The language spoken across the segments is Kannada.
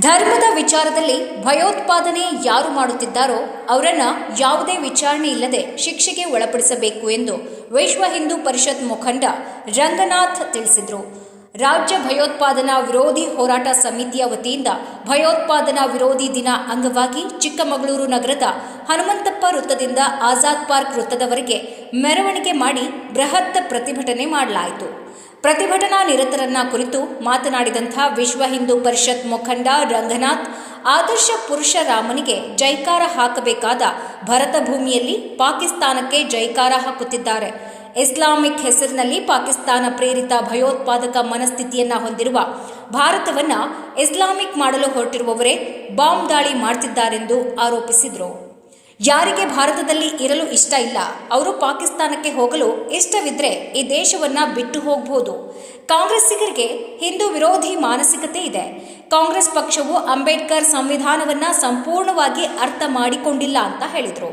ಧರ್ಮದ ವಿಚಾರದಲ್ಲಿ ಭಯೋತ್ಪಾದನೆ ಯಾರು ಮಾಡುತ್ತಿದ್ದಾರೋ ಅವರನ್ನ ಯಾವುದೇ ವಿಚಾರಣೆ ಇಲ್ಲದೆ ಶಿಕ್ಷೆಗೆ ಒಳಪಡಿಸಬೇಕು ಎಂದು ವಿಶ್ವ ಹಿಂದೂ ಪರಿಷತ್ ಮುಖಂಡ ರಂಗನಾಥ್ ತಿಳಿಸಿದರು. ರಾಜ್ಯ ಭಯೋತ್ಪಾದನಾ ವಿರೋಧಿ ಹೋರಾಟ ಸಮಿತಿಯ ವತಿಯಿಂದ ಭಯೋತ್ಪಾದನಾ ವಿರೋಧಿ ದಿನ ಅಂಗವಾಗಿ ಚಿಕ್ಕಮಗಳೂರು ನಗರದ ಹನುಮಂತಪ್ಪ ವೃತ್ತದಿಂದ ಆಜಾದ್ ಪಾರ್ಕ್ ವೃತ್ತದವರೆಗೆ ಮೆರವಣಿಗೆ ಮಾಡಿ ಬೃಹತ್ ಪ್ರತಿಭಟನೆ ಮಾಡಲಾಯಿತು. ಪ್ರತಿಭಟನಾ ನಿರತರನ್ನ ಕುರಿತು ಮಾತನಾಡಿದಂಥ ವಿಶ್ವ ಹಿಂದೂ ಪರಿಷತ್ ಮುಖಂಡ ರಂಗನಾಥ್, ಆದರ್ಶ ಪುರುಷ ರಾಮನಿಗೆ ಜೈಕಾರ ಹಾಕಬೇಕಾದ ಭರತ ಭೂಮಿಯಲ್ಲಿ ಪಾಕಿಸ್ತಾನಕ್ಕೆ ಜೈಕಾರ ಹಾಕುತ್ತಿದ್ದಾರೆ. ಇಸ್ಲಾಮಿಕ್ ಹೆಸರಿನಲ್ಲಿ ಪಾಕಿಸ್ತಾನ ಪ್ರೇರಿತ ಭಯೋತ್ಪಾದಕ ಮನಸ್ಥಿತಿಯನ್ನ ಹೊಂದಿರುವ ಭಾರತವನ್ನ ಇಸ್ಲಾಮಿಕ್ ಮಾಡಲು ಹೊರಟಿರುವವರೇ ಬಾಂಬ್ ದಾಳಿ ಮಾಡ್ತಿದ್ದಾರೆಂದು ಆರೋಪಿಸಿದರು. ಯಾರಿಗೆ ಭಾರತದಲ್ಲಿ ಇರಲು ಇಷ್ಟ ಇಲ್ಲ, ಅವರು ಪಾಕಿಸ್ತಾನಕ್ಕೆ ಹೋಗಲು ಇಷ್ಟವಿದ್ರೆ ಈ ದೇಶವನ್ನ ಬಿಟ್ಟು ಹೋಗಬಹುದು ಕಾಂಗ್ರೆಸ್ಸಿಗರಿಗೆ ಹಿಂದೂ ವಿರೋಧಿ ಮಾನಸಿಕತೆ ಇದೆ. ಕಾಂಗ್ರೆಸ್ ಪಕ್ಷವು ಅಂಬೇಡ್ಕರ್ ಸಂವಿಧಾನವನ್ನ ಸಂಪೂರ್ಣವಾಗಿ ಅರ್ಥ ಮಾಡಿಕೊಂಡಿಲ್ಲ ಅಂತ ಹೇಳಿದರು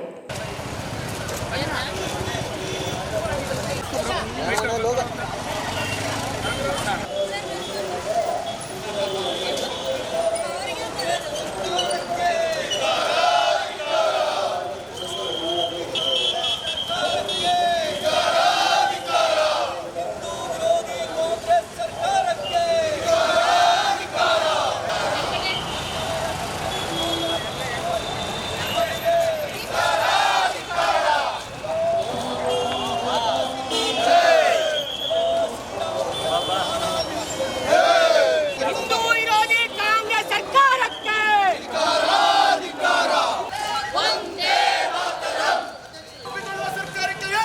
ಹಿಂದೂ ವಿರೋಧಿ ಕಾಂಗ್ರೆಸ್ ಸರ್ಕಾರಕ್ಕೆ ಸಂವಿಧಾನ ಸರ್ಕಾರಕ್ಕೆ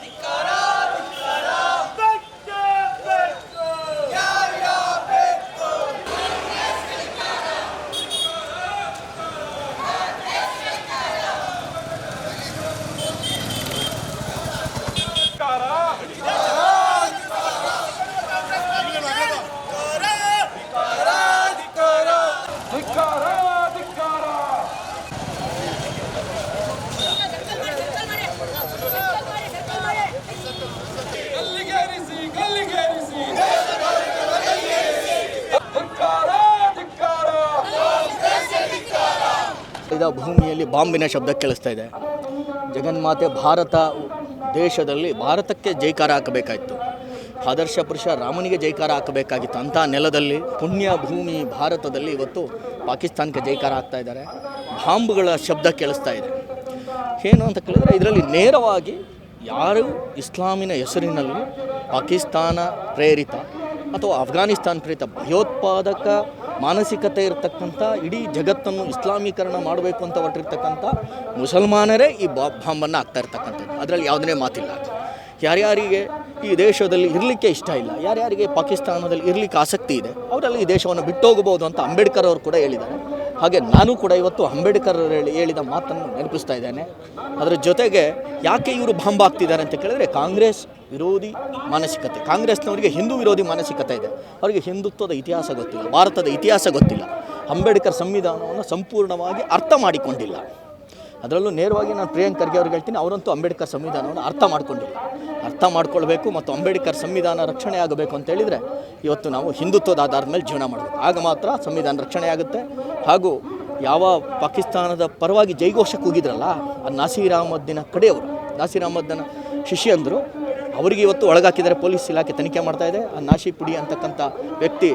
ಧಿಕ್ಕಾರ! ಬೇಕೇ ಬೇಕು! ಗಲ್ಲಿಗೇರಿಸಿ ಗಲ್ಲಿಗೇರಿಸಿ ಧಿಕ್ಕಾರ ಧಿಕ್ಕಾರ ಇದ ಭೂಮಿಯಲ್ಲಿ ಬಾಂಬಿನ ಶಬ್ದ ಕೇಳಿಸ್ತಾ ಇದೆ. ಜಗನ್ಮಾತೆ ಭಾರತ ದೇಶದಲ್ಲಿ ಭಾರತಕ್ಕೆ ಜೈಕಾರ ಹಾಕಬೇಕಾಯಿತು. ಆದರ್ಶ ಪುರುಷ ರಾಮನಿಗೆ ಜೈಕಾರ ಹಾಕಬೇಕಾಗಿತ್ತು. ಅಂಥ ನೆಲದಲ್ಲಿ ಪುಣ್ಯ ಭೂಮಿ ಭಾರತದಲ್ಲಿ ಇವತ್ತು ಪಾಕಿಸ್ತಾನಕ್ಕೆ ಜೈಕಾರ ಹಾಕ್ತಾ ಇದ್ದಾರೆ. ಬಾಂಬ್ಗಳ ಶಬ್ದ ಕೇಳಿಸ್ತಾ ಇದೆ. ಏನು ಅಂತ ಕೇಳಿದ್ರೆ ಇದರಲ್ಲಿ ನೇರವಾಗಿ ಯಾರು ಇಸ್ಲಾಮಿನ ಹೆಸರಿನಲ್ಲಿ ಪಾಕಿಸ್ತಾನ ಪ್ರೇರಿತ ಅಥವಾ ಅಫ್ಘಾನಿಸ್ತಾನ್ ಪ್ರೇರಿತ ಭಯೋತ್ಪಾದಕ ಮಾನಸಿಕತೆ ಇರತಕ್ಕಂಥ, ಇಡೀ ಜಗತ್ತನ್ನು ಇಸ್ಲಾಮೀಕರಣ ಮಾಡಬೇಕು ಅಂತ ಹೊರಟಿರ್ತಕ್ಕಂಥ ಮುಸಲ್ಮಾನರೇ ಈ ಬಾ ಬಾಂಬನ್ನು ಆಗ್ತಾ ಇರ್ತಕ್ಕಂಥದ್ದು. ಅದರಲ್ಲಿ ಯಾವುದನ್ನೇ ಮಾತಿಲ್ಲ. ಯಾರ್ಯಾರಿಗೆ ಈ ದೇಶದಲ್ಲಿ ಇರಲಿಕ್ಕೆ ಇಷ್ಟ ಇಲ್ಲ, ಯಾರ್ಯಾರಿಗೆ ಪಾಕಿಸ್ತಾನದಲ್ಲಿ ಇರಲಿಕ್ಕೆ ಆಸಕ್ತಿ ಇದೆ, ಅವರಲ್ಲಿ ಈ ದೇಶವನ್ನು ಬಿಟ್ಟೋಗಬಹುದು ಅಂತ ಅಂಬೇಡ್ಕರ್ ಅವರು ಕೂಡ ಹೇಳಿದ್ದಾರೆ. ಹಾಗೆ ನಾನು ಕೂಡ ಇವತ್ತು ಅಂಬೇಡ್ಕರ್ ಹೇಳಿದ ಮಾತನ್ನು ನೆನಪಿಸ್ತಾ ಇದ್ದೇನೆ. ಅದರ ಜೊತೆಗೆ ಯಾಕೆ ಇವರು ಬಾಂಬ್ ಆಗ್ತಿದ್ದಾರೆ ಅಂತ ಕೇಳಿದ್ರೆ ಕಾಂಗ್ರೆಸ್ ವಿರೋಧಿ ಮಾನಸಿಕತೆ. ಕಾಂಗ್ರೆಸ್ನವರಿಗೆ ಹಿಂದೂ ವಿರೋಧಿ ಮಾನಸಿಕತೆ ಇದೆ. ಅವರಿಗೆ ಹಿಂದುತ್ವದ ಇತಿಹಾಸ ಗೊತ್ತಿಲ್ಲ, ಭಾರತದ ಇತಿಹಾಸ ಗೊತ್ತಿಲ್ಲ. ಅಂಬೇಡ್ಕರ್ ಸಂವಿಧಾನವನ್ನು ಸಂಪೂರ್ಣವಾಗಿ ಅರ್ಥ ಮಾಡಿಕೊಂಡಿಲ್ಲ. ಅದರಲ್ಲೂ ನೇರವಾಗಿ ನಾನು ಪ್ರಿಯಾಂಕ್ ಖರ್ಗೆ ಅವ್ರಿಗೆ ಹೇಳ್ತೀನಿ, ಅವರಂತೂ ಅಂಬೇಡ್ಕರ್ ಸಂವಿಧಾನವನ್ನು ಅರ್ಥ ಮಾಡ್ಕೊಂಡಿಲ್ಲ. ಅರ್ಥ ಮಾಡ್ಕೊಳ್ಬೇಕು ಮತ್ತು ಅಂಬೇಡ್ಕರ್ ಸಂವಿಧಾನ ರಕ್ಷಣೆ ಆಗಬೇಕು ಅಂತ ಹೇಳಿದರೆ ಇವತ್ತು ನಾವು ಹಿಂದುತ್ವದ ಆಧಾರದ ಮೇಲೆ ಜೀವನ ಮಾಡಬೇಕು. ಆಗ ಮಾತ್ರ ಸಂವಿಧಾನ ರಕ್ಷಣೆ ಆಗುತ್ತೆ. ಹಾಗೂ ಯಾವ ಪಾಕಿಸ್ತಾನದ ಪರವಾಗಿ ಜೈಘೋಷ ಕೂಗಿದ್ರಲ್ಲ ಆ ನಾಸೀರ್ ಅಹಮದ್ದಿನ ಕಡೆಯವರು ನಾಸೀರ್ ಅಹಮದ್ನ ಶಿಷ್ಯಂದರು, ಅವರಿಗೆ ಇವತ್ತು ಒಳಗಾಕಿದರೆ ಪೊಲೀಸ್ ಇಲಾಖೆ ತನಿಖೆ ಮಾಡ್ತಾ ಇದೆ. ಆ ನಾಶಿ ಪುಡಿ ಅಂತಕ್ಕಂಥ ವ್ಯಕ್ತಿ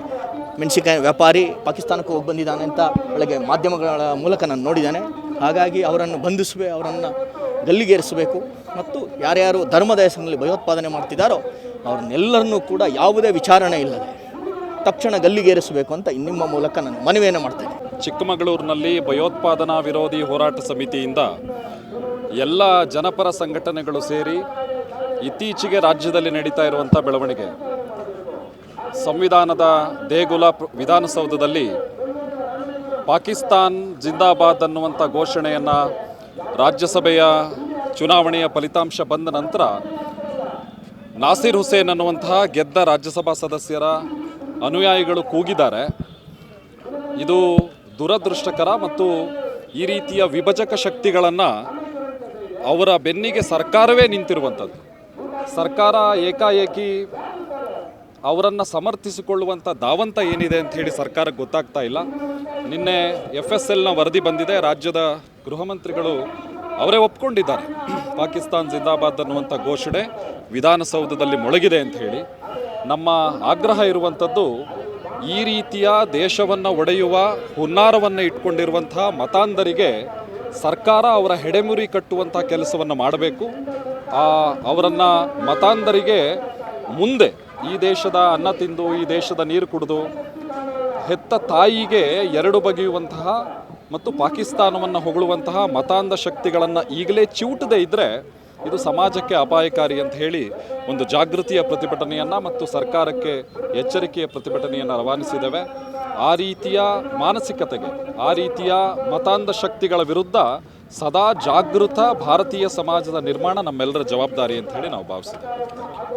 ಮೆಣಸಿನಕಾಯಿ ವ್ಯಾಪಾರಿ ಪಾಕಿಸ್ತಾನಕ್ಕೆ ಹೋಗಿ ಬಂದಿದ್ದಾನೆ ಅಂತ ಒಳಗೆ ಮಾಧ್ಯಮಗಳ ಮೂಲಕ ನಾನು ನೋಡಿದ್ದಾನೆ. ಹಾಗಾಗಿ ಅವರನ್ನು ಬಂಧಿಸುವೆ, ಅವರನ್ನು ಗಲ್ಲಿಗೇರಿಸಬೇಕು ಮತ್ತು ಯಾರ್ಯಾರು ಧರ್ಮದ ಹೆಸರಿನಲ್ಲಿ ಭಯೋತ್ಪಾದನೆ ಮಾಡ್ತಿದ್ದಾರೋ ಅವ್ರನ್ನೆಲ್ಲರನ್ನೂ ಕೂಡ ಯಾವುದೇ ವಿಚಾರಣೆ ಇಲ್ಲದೆ ತಕ್ಷಣ ಗಲ್ಲಿಗೇರಿಸಬೇಕು ಅಂತ ನಿಮ್ಮ ಮೂಲಕ ನಾನು ಮನವಿಯನ್ನು ಮಾಡ್ತೇನೆ ಚಿಕ್ಕಮಗಳೂರಿನಲ್ಲಿ ಭಯೋತ್ಪಾದನಾ ವಿರೋಧಿ ಹೋರಾಟ ಸಮಿತಿಯಿಂದ ಎಲ್ಲ ಜನಪರ ಸಂಘಟನೆಗಳು ಸೇರಿ ಇತ್ತೀಚೆಗೆ ರಾಜ್ಯದಲ್ಲಿ ನಡೀತಾ ಇರುವಂಥ ಬೆಳವಣಿಗೆ. ಸಂವಿಧಾನದ ದೇಗುಲ ವಿಧಾನಸೌಧದಲ್ಲಿ ಪಾಕಿಸ್ತಾನ್ ಜಿಂದಾಬಾದ್ ಅನ್ನುವಂಥ ಘೋಷಣೆಯನ್ನು ರಾಜ್ಯಸಭೆಯ ಚುನಾವಣೆಯ ಫಲಿತಾಂಶ ಬಂದ ನಂತರ ನಾಸೀರ್ ಹುಸೇನ್ ಅನ್ನುವಂತಹ ಗೆದ್ದ ರಾಜ್ಯಸಭಾ ಸದಸ್ಯರ ಅನುಯಾಯಿಗಳು ಕೂಗಿದ್ದಾರೆ. ಇದು ದುರದೃಷ್ಟಕರ ಮತ್ತು ಈ ರೀತಿಯ ವಿಭಜಕ ಶಕ್ತಿಗಳನ್ನು ಅವರ ಬೆನ್ನಿಗೆ ಸರ್ಕಾರವೇ ನಿಂತಿರುವಂಥದ್ದು. ಸರ್ಕಾರ ಏಕಾಏಕಿ ಅವರನ್ನು ಸಮರ್ಥಿಸಿಕೊಳ್ಳುವಂಥ ದಾವಂತ ಏನಿದೆ ಅಂತ ಹೇಳಿ ಸರ್ಕಾರಕ್ಕೆ ಗೊತ್ತಾಗ್ತಾ ಇಲ್ಲ. ನಿನ್ನೆ ಎಫ್ ಎಸ್ ಎಲ್ನ ವರದಿ ಬಂದಿದೆ. ರಾಜ್ಯದ ಗೃಹ ಮಂತ್ರಿಗಳು ಅವರೇ ಒಪ್ಕೊಂಡಿದ್ದಾರೆ. ಪಾಕಿಸ್ತಾನ್ ಜಿಂದಾಬಾದ್ ಅನ್ನುವಂಥ ಘೋಷಣೆ ವಿಧಾನಸೌಧದಲ್ಲಿ ಮೊಳಗಿದೆ ಅಂತ ಹೇಳಿ. ನಮ್ಮ ಆಗ್ರಹ ಇರುವಂಥದ್ದು ಈ ರೀತಿಯ ದೇಶವನ್ನು ಒಡೆಯುವ ಹುನ್ನಾರವನ್ನು ಇಟ್ಕೊಂಡಿರುವಂಥ ಮತಾಂಧರಿಗೆ ಸರ್ಕಾರ ಅವರ ಹೆಡೆಮುರಿ ಕಟ್ಟುವಂಥ ಕೆಲಸವನ್ನು ಮಾಡಬೇಕು. ಆ ಅವರನ್ನು ಮತಾಂಧರಿಗೆ ಮುಂದೆ ಈ ದೇಶದ ಅನ್ನ ತಿಂದು ಈ ದೇಶದ ನೀರು ಕುಡಿದು, ಹೆತ್ತ ತಾಯಿಗೆ ಎರಡು ಬಗೆಯುವಂತಹ ಮತ್ತು ಪಾಕಿಸ್ತಾನವನ್ನು ಹೊಗಳುವಂತಹ ಮತಾಂಧ ಶಕ್ತಿಗಳನ್ನು ಈಗಲೇ ಚಿವುಟದೇ ಇದ್ದರೆ ಇದು ಸಮಾಜಕ್ಕೆ ಅಪಾಯಕಾರಿ ಅಂತ ಹೇಳಿ ಒಂದು ಜಾಗೃತಿಯ ಪ್ರತಿಭಟನೆಯನ್ನು ಮತ್ತು ಸರ್ಕಾರಕ್ಕೆ ಎಚ್ಚರಿಕೆಯ ಪ್ರತಿಭಟನೆಯನ್ನು ರವಾನಿಸಿದ್ದೇವೆ. ಆ ರೀತಿಯ ಮಾನಸಿಕತೆಗೆ, ಆ ರೀತಿಯ ಮತಾಂಧ ಶಕ್ತಿಗಳ ವಿರುದ್ಧ ಸದಾ ಜಾಗೃತ ಭಾರತೀಯ ಸಮಾಜದ ನಿರ್ಮಾಣ ನಮ್ಮೆಲ್ಲರ ಜವಾಬ್ದಾರಿ ಅಂತ ಹೇಳಿ ನಾವು ಭಾವಿಸಿದ್ದೇವೆ.